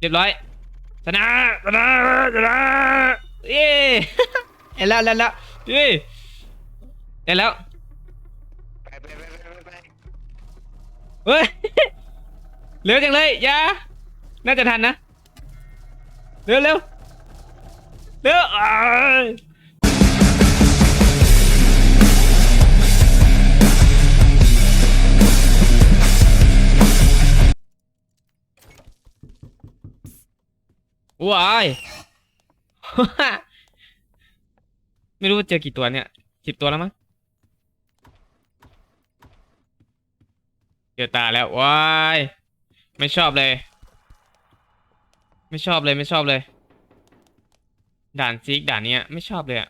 เรียบร้อยชนะชนะชนะเย้เห็นแล้วเห็นแล้วเย้เห็นแล้วไปไปไปไปไปไปเฮ้ยเร็วจังเลยอยาน่าจะทันนะ เร็วเร็วเร็ว ว้าย ไม่รู้ว่าเจอกี่ตัวเนี่ยสิบตัวแล้วมั้งเจอตาแล้วว้าย ไม่ชอบเลย ไม่ชอบเลยไม่ชอบเลย ด่านซิกด่านเนี้ยไม่ชอบเลยอะ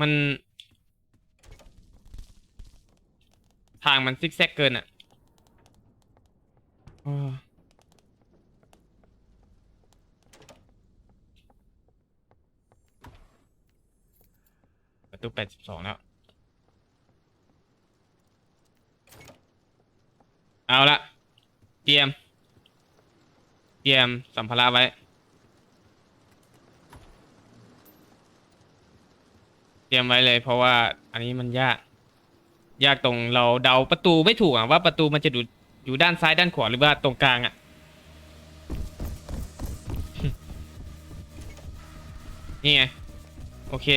มัน ทางมันซิกแซกเกินอะ ประตูแปดสิบสองแล้ว เอาละเตรียม เตรียมสัมภาระไว้ เตรียมไว้เลยเพราะว่าอันนี้มันยาก ยากตรงเราเดาประตูไม่ถูกอะว่าประตูมันจะดูอยู่ด้านซ้ายด้านขวาหรือว่าตรงกลางอะนี่ไง โอเค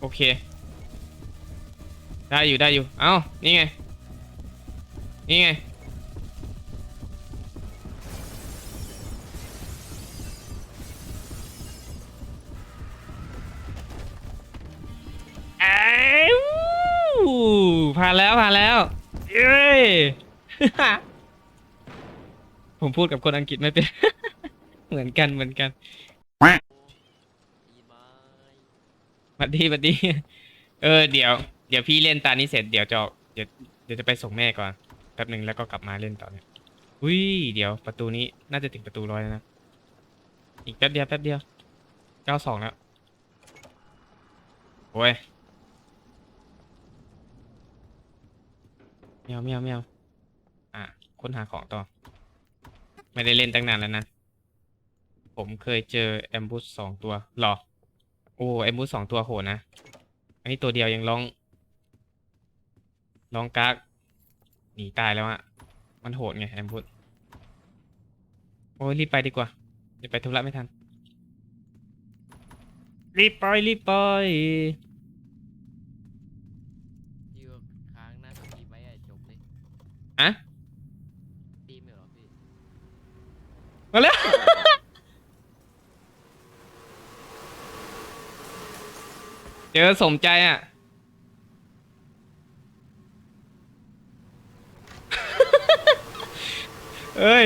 โอเค ได้อยู่ได้อยู่ เอ้า นี่ไง นี่ไง อ้าวผ่านแล้วผ่านแล้ว เย้ผมพูดกับคนอังกฤษไม่เป็น เหมือนกันเหมือนกัน สวัสดีสวัสดี เออเดี๋ยว เดี๋ยวพี่เล่นตานี้เสร็จเดี๋ยวจะออกเดี๋ยวเดี๋ยวจะไปส่งแม่ก่อนแป๊บหนึ่งแล้วก็กลับมาเล่นต่อเนี่ยอุ้ยเดี๋ยวประตูนี้น่าจะถึงประตูร้อยแล้วนะอีกแป๊บเดียวแป๊บเดียวเก้าสองแล้วโอ้ยเมียวเมียวเมียวอะค้นหาของต่อ ไม่ได้เล่นตั้งนานแล้วนะ ผมเคยเจอแอมบูสสองตัวหรอ โอ้แอมบูสสองตัวโหดนะ อันนี้ตัวเดียวยังร้อง ร้องกากหนีตายแล้วอะมันโหดไงแอมบูสโอ้ยรีบไปดีกว่าเดี๋ยวไปธุระไม่ทัน รีบไปรีบไปอยู่ค้างหน้าสตรีมไว้อะจบเลยอะสตรีมเหรอพี่ มาแล้ว เจอสมใจอะ เอ้ย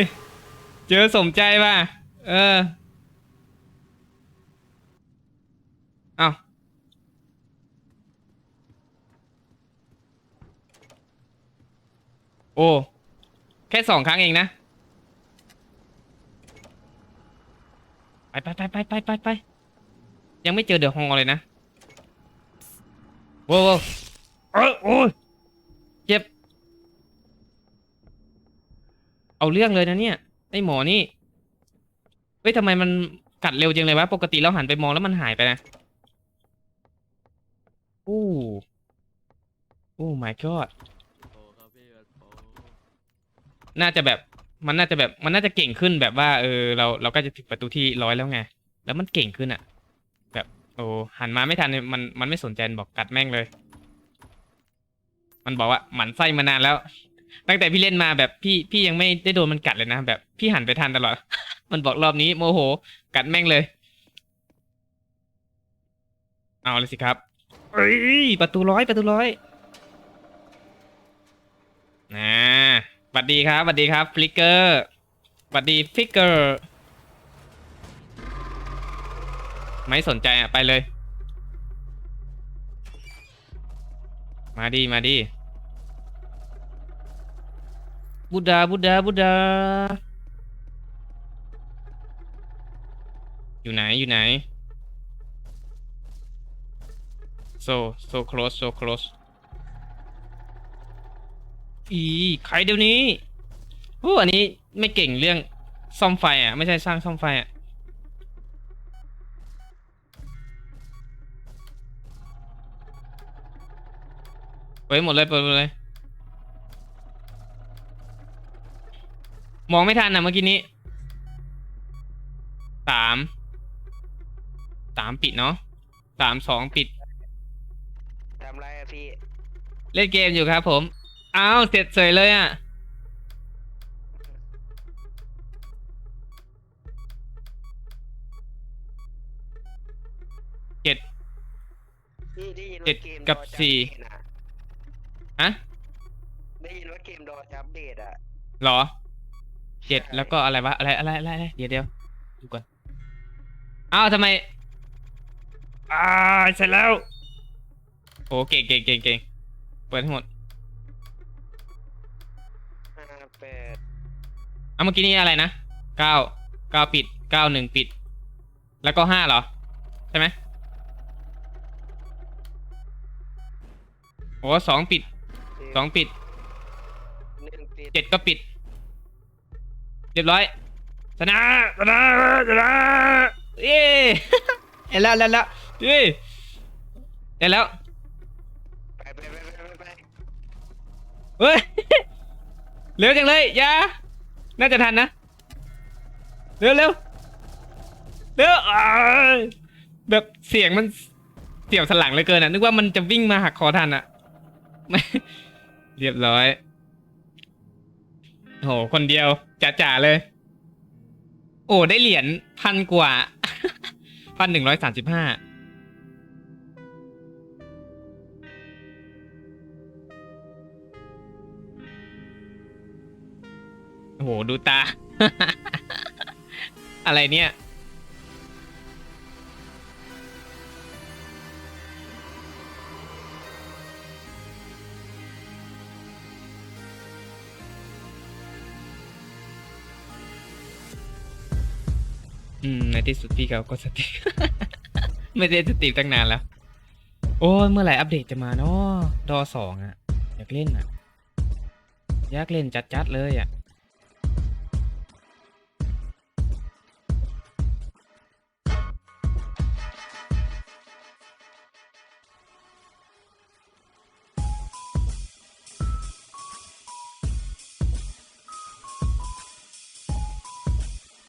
เจอสมใจป่ะ เออ เอาโอ้ แค่สองครั้งเองนะ ไปไปไปไปไปไปไปยังไม่เจอเดอะฮอลเลยนะ ว้วโว้วเอ้ยโอ้ยเจ็บ เอาเรื่องเลยนะเนี่ยไอหมอนี่เฮ้ยทำไมมันกัดเร็วจังเลยวะ ปกติเราหันไปมองแล้วมันหายไปนะโอ้โอ้ my god โอ้ครับพี่โอ้น่าจะแบบมันน่าจะแบบมันน่าจะเก่งขึ้นแบบว่า เออเราเราก็จะถึงประตูที่ร้อยแล้วไง แล้วมันเก่งขึ้นอะ อ้หันมาไม่ทันเนี่ยมันมันไม่สนใจบอกกัดแม่งเลย มันบอกว่าหมันไส้มานานแล้ว ตั้งแต่พี่เล่นมาแบบพี่พี่ยังไม่ได้โดนมันกัดเลยนะแบบพี่หันไปทันตลอด มันบอกรอบนี้โมโห กัดแม่งเลย เอาเลยสิครับเอ้ยประตูร้อยประตูร้อยนะสวัสดีครับสวัสดีครับฟลิกเกอร์สวัสดีฟิกเกอร์ ไม่สนใจอะ ไปเลย มาดีมาดีบุดาบุดาบุดา อยู่ไหนอยู่ไหน so so close so close อีใครเดี๋ยวนี้โอ้อันนี้ไม่เก่งเรื่องซ่อมไฟอะ ไม่ใช่สร้างซ่อมไฟอะ ปิดหมดเลยเปิดหมดเลย มองไม่ทันนะเมื่อกี้นี้สามสามปิดเนาะสามสองปิด ทำไรอะพี่ เล่นเกมอยู่ครับผม อ้าวเสร็จเสยเลยอะเจ็ด พี่ได้ยินเจ็ว่าดเกมกับดอจะสี่อัปเดตอะ ฮะได้ยินว่าเกมดอจะอัปเดตอะเหรอเจ็ดใช่แล้วก็อะไรวะอะไรอะไรอะไรอะไรเดี๋ยวเดี๋ยวดูก่อนอ้าวทำไมอ่าเสร็จแล้วโอ้เก่งเก่งเก่งเก่งเปิดให้หมดห้าแปดเอาเมื่อกี้นี้อะไรนะเก้าเก้าปิดเก้าหนึ่งปิด แล้วก็ห้าเหรอ ใช่ไหมโอ้สองปิด สองปิดหนึ่งปิดเจ็ดก็ปิด เรียบร้อยชนะชนะชนะเย้เห็นแล้วแล้วแล้วเย้เห็นแล้วไปไปไปไปไปไปเฮ้ยเร็วจังเลยอยาน่าจะทันนะเร็วเร็วเร็วอ่าแบบเสียงมันเสียวสนหลังเหลยเกินอะ นึกว่ามันจะวิ่งมาหักคอทันอะไม่ เรียบร้อย โห คนเดียวจ๋าๆเลย โอ้ ได้เหรียญพันกว่าพันหนึ่งร้อยสามสิบห้าโอ้โหดูตา อะไรเนี่ย อืมในที่สุดพี่เขาก็สติ ไม่ได้สติตั้งนานแล้ว โอ้ยเมื่อไหร่อัปเดตจะมาเนาะดอสองอะอยากเล่นอะอยากเล่นจัดๆเลยอะ